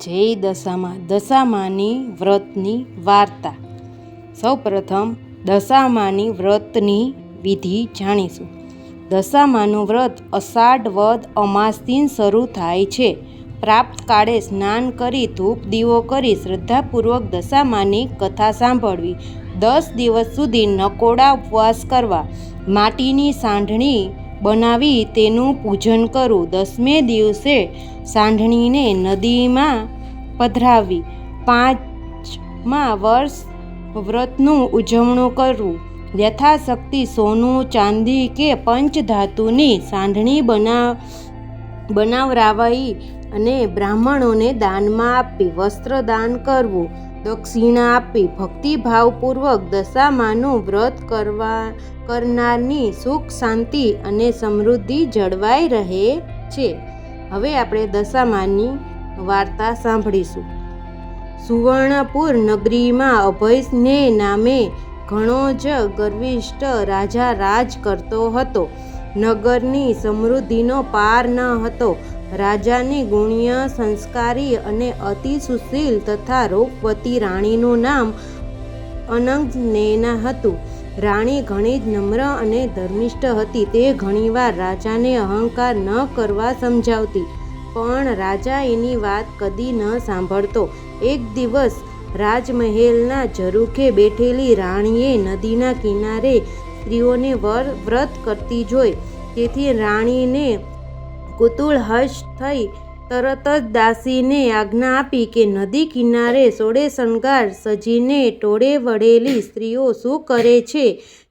જય દશામાં, દશામાની વ્રતની વાર્તા. સૌપ્રથમ દશામાની વ્રતની વિધિ જાણીશું. દશામાનું વ્રત અષાઢ વદ અમાસથી શરૂ થાય છે. પ્રાપ્ત કાળે સ્નાન કરી ધૂપ દીવો કરી શ્રદ્ધાપૂર્વક દશામાની કથા સાંભળવી. દસ દિવસ સુધી નકોડા ઉપવાસ કરવા. માટીની સાંઢણી બનાવી તેનું પૂજન કરવું દસમે દિવસે સાંઢણીને નદીમાં પધરાવી પાંચમા વર્ષ વ્રતનું ઉજવણું કરવું યથાશક્તિ સોનું, ચાંદી કે પંચધાતુની સાંઢણી બના બનાવરાવાઈ અને બ્રાહ્મણોને દાનમાં આપી વસ્ત્ર દાન કરવું. દક્ષિણા આપી ભક્તિભાવપૂર્વક દશામાનું વ્રત કરવા કરનારની સુખ, શાંતિ અને સમૃદ્ધિ જળવાઈ રહે છે. હવે આપણે દશામાની વાર્તા સાંભળીશું. સુવર્ણપુર નગરીમાં અભયને નામે ઘણો જ ગર્વિષ્ઠ રાજા રાજ કરતો હતો. નગરની સમૃદ્ધિનો પાર ન હતો. રાજાની ગુણ્ય, સંસ્કારી અને અતિ સુશીલ તથા રૂપવતી રાણીનું નામ અનંગનેના હતું. રાણી ઘણી જ નમ્ર અને ધર્મિષ્ઠ હતી. તે ઘણીવાર રાજાને અહંકાર ન કરવા સમજાવતી, પણ રાજા એની વાત કદી ન સાંભળતો. એક દિવસ રાજમહેલના ઝરૂખે બેઠેલી રાણીએ નદીના કિનારે સ્ત્રીઓને વર વ્રત કરતી જોઈ. તેથી રાણીને કુતૂહલ હર્ષ થઈ તરત જ દાસીને આજ્ઞા આપી કે નદી કિનારે સોળે શણગાર સજીને ટોળે વળેલી સ્ત્રીઓ શું કરે છે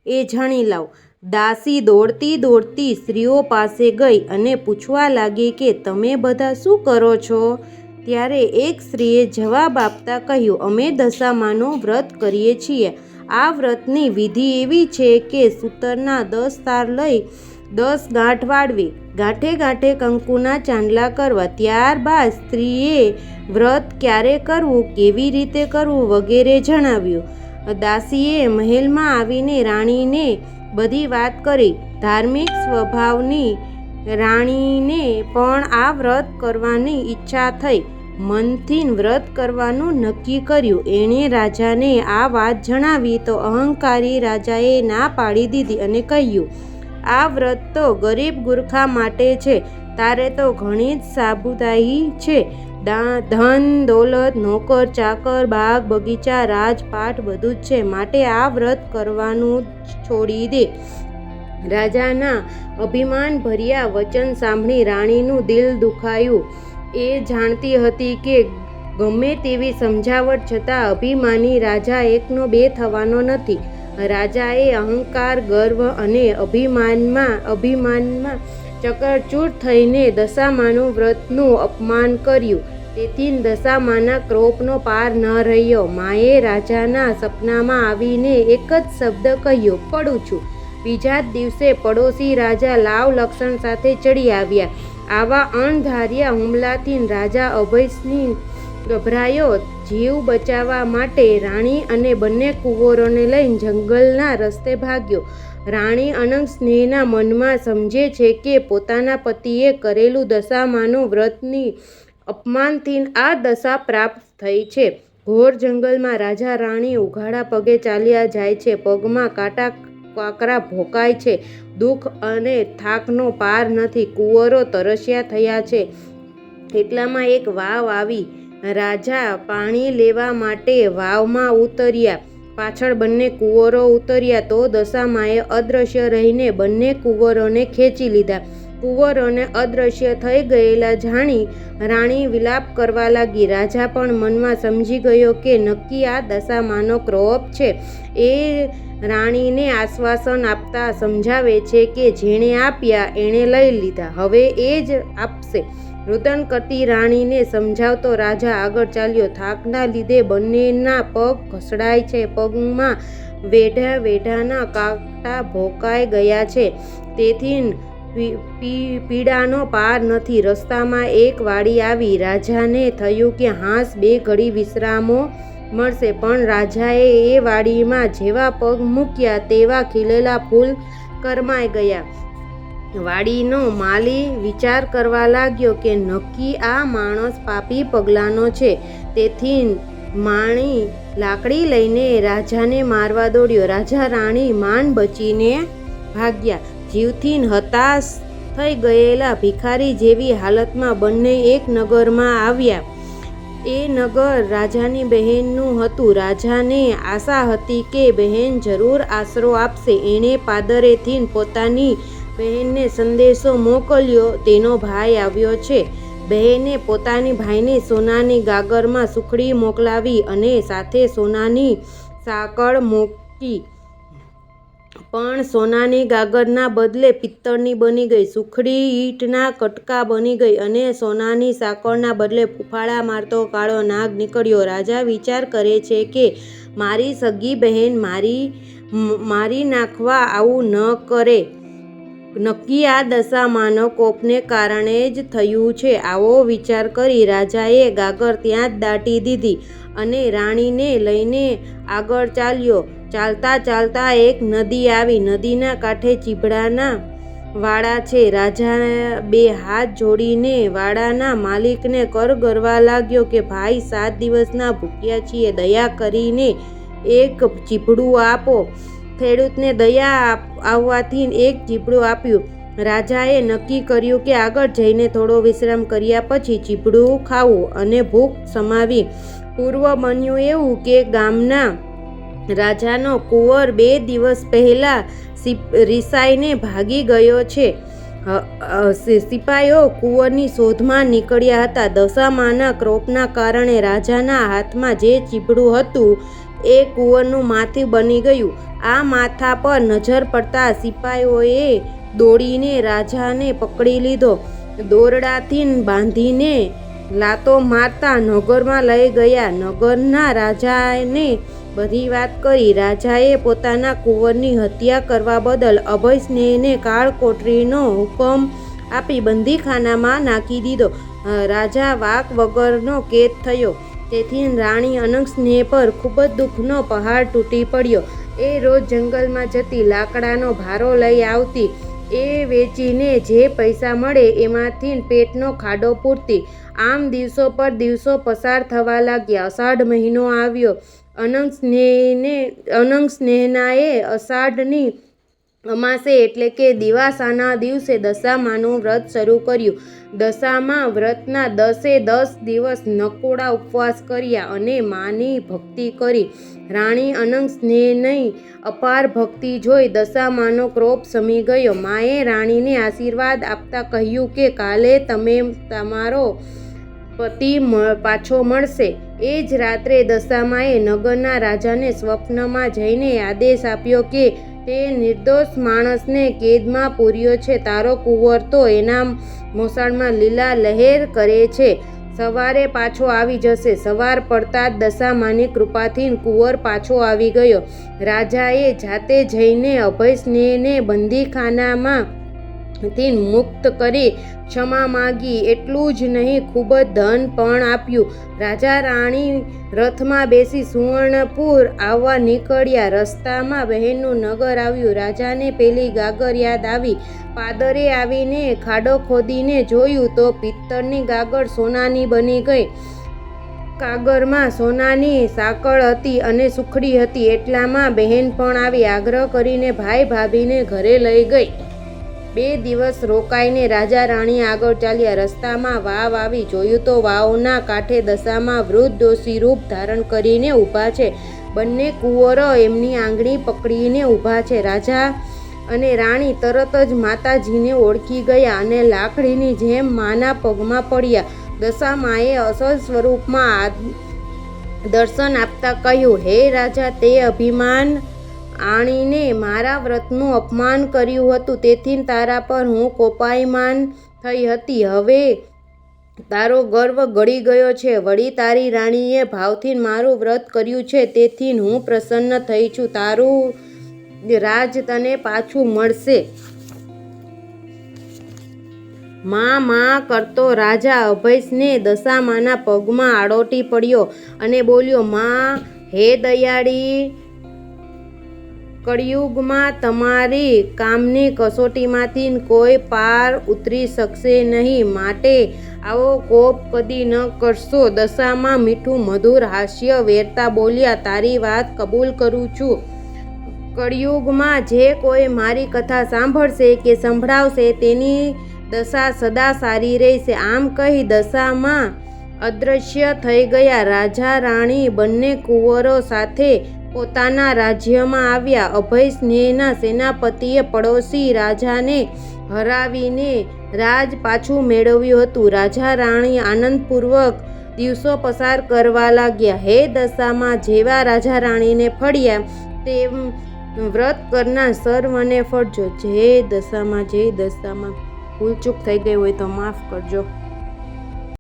એ જાણી લાવ. દાસી દોડતી દોડતી સ્ત્રીઓ પાસે ગઈ અને પૂછવા લાગી કે તમે બધા શું કરો છો? ત્યારે એક સ્ત્રીએ જવાબ આપતા કહ્યું, અમે દશામાનું વ્રત કરીએ છીએ. આ વ્રતની વિધિ એવી છે કે સૂતરના દસ તાર લઈ દસ ગાંઠ વાળવી. ગાંઠે ગાંઠે કંકુના ચાંદલા કરવા ત્યારબાદ સ્ત્રીએ વ્રત ક્યારે કરવું, કેવી રીતે કરવું વગેરે જણાવ્યું. દાસીએ મહેલમાં આવીને રાણીને બધી વાત કરી. ધાર્મિક સ્વભાવની રાણીને પણ આ વ્રત કરવાની ઈચ્છા થઈ. મનથી વ્રત કરવાનું નક્કી કર્યું. એણે રાજાને આ વાત જણાવી તો અહંકારી રાજાએ ના પાડી દીધી અને કહ્યું આ વ્રત તો ગરીબ ગુરખા માટે છે. તારે તો ઘણી જ સાબુદાહી છે. ધન, દોલત, નોકર, ચાકર, બાગ, બગીચા, રાજપાટ બધું જ છે. માટે આ વ્રત કરવાનું છોડી દે. રાજાના અભિમાન ભર્યા વચન સાંભળી રાણીનું દિલ દુખાયું. એ જાણતી હતી કે ગમે તેવી સમજાવટ છતાં અભિમાની રાજા એકનો બે થવાનો નથી. રાજાએ અહંકાર, ગર્વ અને અભિમાનમાં અભિમાનમાં ચકરચૂર થઈને દશામાનું વ્રતનું અપમાન કર્યું. તેથી દશામાના ક્રોપનો પાર ન રહ્યો. માએ રાજાના સપનામાં આવીને એક જ શબ્દ કહ્યો, પડું છું. બીજા જ દિવસે પડોશી રાજા લાવ લક્ષણ સાથે ચડી આવ્યા. આવા અણધાર્યા હુમલાથી રાજા અભયસિંહ ગભરાયો, જીવ બચાવવા માટે રાણી અને બંને કુંવરોને લઈને જંગલના રસ્તે ભાગ્યો. રાણી અનંત સ્નેહના મનમાં સમજે છે કે પોતાના પતિએ કરેલું દશામાનું વ્રતની અપમાનથી આ દશા પ્રાપ્ત થઈ છે. ઘોર જંગલમાં રાજા રાણી ઉઘાડા પગે ચાલ્યા જાય છે. પગમાં કાંટા કાકરા ભોકાય છે. દુઃખ અને થાકનો પાર નથી. કુંવરો તરસ્યા થયા છે. એટલામાં એક વાવ આવી રાજા પાણી લેવા માટે વાવમાં ઉતર્યા. પાછળ બંને કુંવરો ઉતર્યા તો દશામાએ અદૃશ્ય રહીને બંને કુંવરોને ખેંચી લીધા. કુંવરોને અદૃશ્ય થઈ ગયેલા જાણી રાણી વિલાપ કરવા લાગી. રાજા પણ મનમાં સમજી ગયો કે નક્કી આ દશામાનો ક્રોપ છે. એ રાણીને આશ્વાસન આપતા સમજાવે છે કે જેણે આપ્યા, એણે લઈ લીધા. હવે એ જ આપશે. રુદન કરતી રાણીને સમજાવતો રાજા આગળ ચાલ્યો. થાકના લીધે બંનેના પગ ઘસડાય છે. પગમાં વેઢા વેઢાના કાંટા ભોકાઈ ગયા છે. તેથી પીડાનો પાર નથી. રસ્તામાં એક વાડી આવી. રાજાને થયું કે હાંસ બે ઘડી વિશ્રામો મળશે, પણ રાજાએ એ વાડીમાં જેવા પગ મૂક્યા તેવા ખીલેલા ફૂલ કરમાઈ ગયા. વાડીનો માલી વિચાર કરવા લાગ્યો કે નક્કી આ માણસ પાપી પગલાંનો છે. તેથી માણી લાકડી લઈને રાજાને મારવા દોડ્યો. રાજા રાણી માંડ બચીને ભાગ્યા. જીવથી હતાશ થઈ ગયેલા ભિખારી જેવી હાલતમાં બંને એક નગરમાં આવ્યા. એ નગર રાજાની બહેનનું હતું. રાજાને આશા હતી કે બહેન જરૂર આશરો આપશે. એણે પાદરેથી પોતાની બહેનને સંદેશો મોકલ્યો, તેનો ભાઈ આવ્યો છે. બહેને પોતાની ભાઈને સોનાની ગાગરમાં સુખડી મોકલાવી અને સાથે સોનાની સાંકળ મૂકી. પણ સોનાની ગાગરના બદલે પિત્તળની બની ગઈ. સુખડી ઈંટના કટકા બની ગઈ અને સોનાની સાંકળના બદલે ફૂફાળા મારતો કાળો નાગ નીકળ્યો. રાજા વિચાર કરે છે કે મારી સગી બહેન મારી મારી નાખવા આવું ન કરે. નક્કી આ દશામાંનો કોપને કારણે જ થયું છે. આવો વિચાર કરી રાજાએ ગાગર ત્યાં જ દાટી દીધી અને રાણીને લઈને આગળ ચાલ્યો. ચાલતા ચાલતા એક નદી આવી. નદીના કાંઠે ચીભડાના વાડા છે. રાજા બે હાથ જોડીને વાડાના માલિકને કર ગરવા લાગ્યો કે, ભાઈ, સાત દિવસના ભૂખ્યા છીએ. દયા કરીને એક ચીભડું આપો. ખેડૂતને દયા આવવાથી એક ચીપડું આપ્યું. રાજાએ નક્કી કર્યું કે આગળ જઈને થોડો વિશ્રામ કર્યા પછી ચીપડું ખાવું અને ભૂખ સમાવી. પૂર્વ બન્યું એવું કે ગામના રાજાનો કુંવર બે દિવસ પહેલાં રિસાઈને ભાગી ગયો છે. સિપાઈઓ કુંવરની શોધમાં નીકળ્યા હતા. દશામાના ક્રોપના કારણે રાજાના હાથમાં જે ચીપડું હતું એ કુંવરનું માથું બની ગયું. આ માથા પર નજર પડતા સિપાહીઓએ દોડીને રાજાને પકડી લીધો. દોરડાથી બાંધીને લાતો મારતા નગરમાં લઈ ગયા. નગરના રાજાને બધી વાત કરી. રાજાએ પોતાના કુંવરની હત્યા કરવા બદલ અભય સ્નેહને કાળકોટરીનો હુકમ આપી બંદીખાનામાં નાખી દીધો. રાજા વાક વગરનો કેદ થયો. તેથી રાણી અનંગ સ્નેહ પર ખૂબ જ દુઃખનો પહાડ તૂટી પડ્યો. એ રોજ જંગલમાં જતી લાકડાનો ભારો લઈ આવતી, એ વેચીને જે પૈસા મળે એમાંથી પેટનો ખાડો પૂરતી. આમ દિવસો પર દિવસો પસાર થવા લાગ્યા. અષાઢ મહિનો આવ્યો. અનંગ સ્નેહને અનંગ સ્નેહનાએ અષાઢની અમાસે એટલે કે દિવાસાના દિવસે દશામાનું વ્રત શરૂ કર્યું. દશામાં વ્રતના દસે દસ દિવસ નકોડા ઉપવાસ કર્યા અને માની ભક્તિ કરી. રાણી અનંગ સ્નેહની અપાર ભક્તિ જોઈ દશામાનો ક્રોપ સમી ગયો. માએ રાણીને આશીર્વાદ આપતા કહ્યું કે કાલે તમે તમારો પતિ પાછો મળશે. એ જ રાત્રે દશામાએ નગરના રાજાને સ્વપ્નમાં જઈને આદેશ આપ્યો કે તે નિર્દોષ માણસને કેદમાં પૂર્યો છે. તારો કુંવર તો એના મોસાળમાં લીલા લહેર કરે છે. સવારે પાછો આવી જશે. સવાર પડતા જ દશામાની કૃપાથી કુંવર પાછો આવી ગયો. રાજાએ જાતે જઈને અભયસ્નેહને બંદીખાનામાં થી મુક્ત કરી ક્ષમા માગી એટલું જ નહીં, ખૂબ જ ધન પણ આપ્યું. રાજા રાણી રથમાં બેસી સુવર્ણપુર આવવા નીકળ્યા. રસ્તામાં બહેનનું નગર આવ્યું. રાજાને પેલી ગાગર યાદ આવી. પાદરે આવીને ખાડો ખોદીને જોયું તો પિત્તળની ગાગર સોનાની બની ગઈ. કાગરમાં સોનાની સાંકળ હતી અને સુખડી હતી. એટલામાં બહેન પણ આવી. આગ્રહ કરીને ભાઈ ભાભીને ઘરે લઈ ગઈ. બે દિવસ રોકાઈને રાજા રાણી આગળ ચાલ્યા. રસ્તામાં વાવ આવી જોયું તો વાવના કાંઠે દશામાં વૃદ્ધ ડોશી રૂપ ધારણ કરીને ઊભા છે. બંને કુંવરો એમની આંગળી પકડીને ઊભા છે. રાજા અને રાણી તરત જ માતાજીને ઓળખી ગયા અને લાકડીની જેમ માના પગમાં પડ્યા. દશામાએ અસલ સ્વરૂપમાં દર્શન આપતા કહ્યું, હે રાજા, તે અભિમાન આણીને મારા વ્રતનું અપમાન કર્યું હતું. તેથી તારા પર હું કોપાયમાન થઈ હતી. હવે તારો ગર્વ ગળી ગયો છે. વળી તારી રાણીએ ભાવથી મારું વ્રત કર્યું છે. તેથી હું પ્રસન્ન થઈ છું. તારું રાજ તને પાછું મળશે. મા મા કરતો રાજા અભયસને દશામાના પગમાં આડોટી પડ્યો અને બોલ્યો, મા, હે દયાળી કળિયુગમાં તમારી કામની કસોટીમાંથી કોઈ પાર ઉતરી શકશે નહીં. માટે આવો કોપ કદી ન કરશો. દશામાં મીઠું મધુર હાસ્ય વેરતા બોલ્યા, તારી વાત કબૂલ કરું છું. કળિયુગમાં જે કોઈ મારી કથા સાંભળશે કે સંભળાવશે તેની દશા સદા સારી રહેશે. આમ કહી દશામાં અદૃશ્ય થઈ ગયા. રાજા, રાણી બંને કુંવરો સાથે પોતાના રાજ્યમાં આવ્યા. અભય સ્નેહના સેનાપતિએ પડોશી રાજાને હરાવીને રાજ પાછું મેળવ્યું હતું. રાજા રાણી આનંદપૂર્વક દિવસો પસાર કરવા લાગ્યા. હે દશામાં જેવા રાજા રાણીને ફળ્યા, તેમ વ્રત કરનાર સર્વને ફળજો. જે દશામાં જે દશામાં. ભૂલચૂક થઈ ગઈ હોય તો માફ કરજો.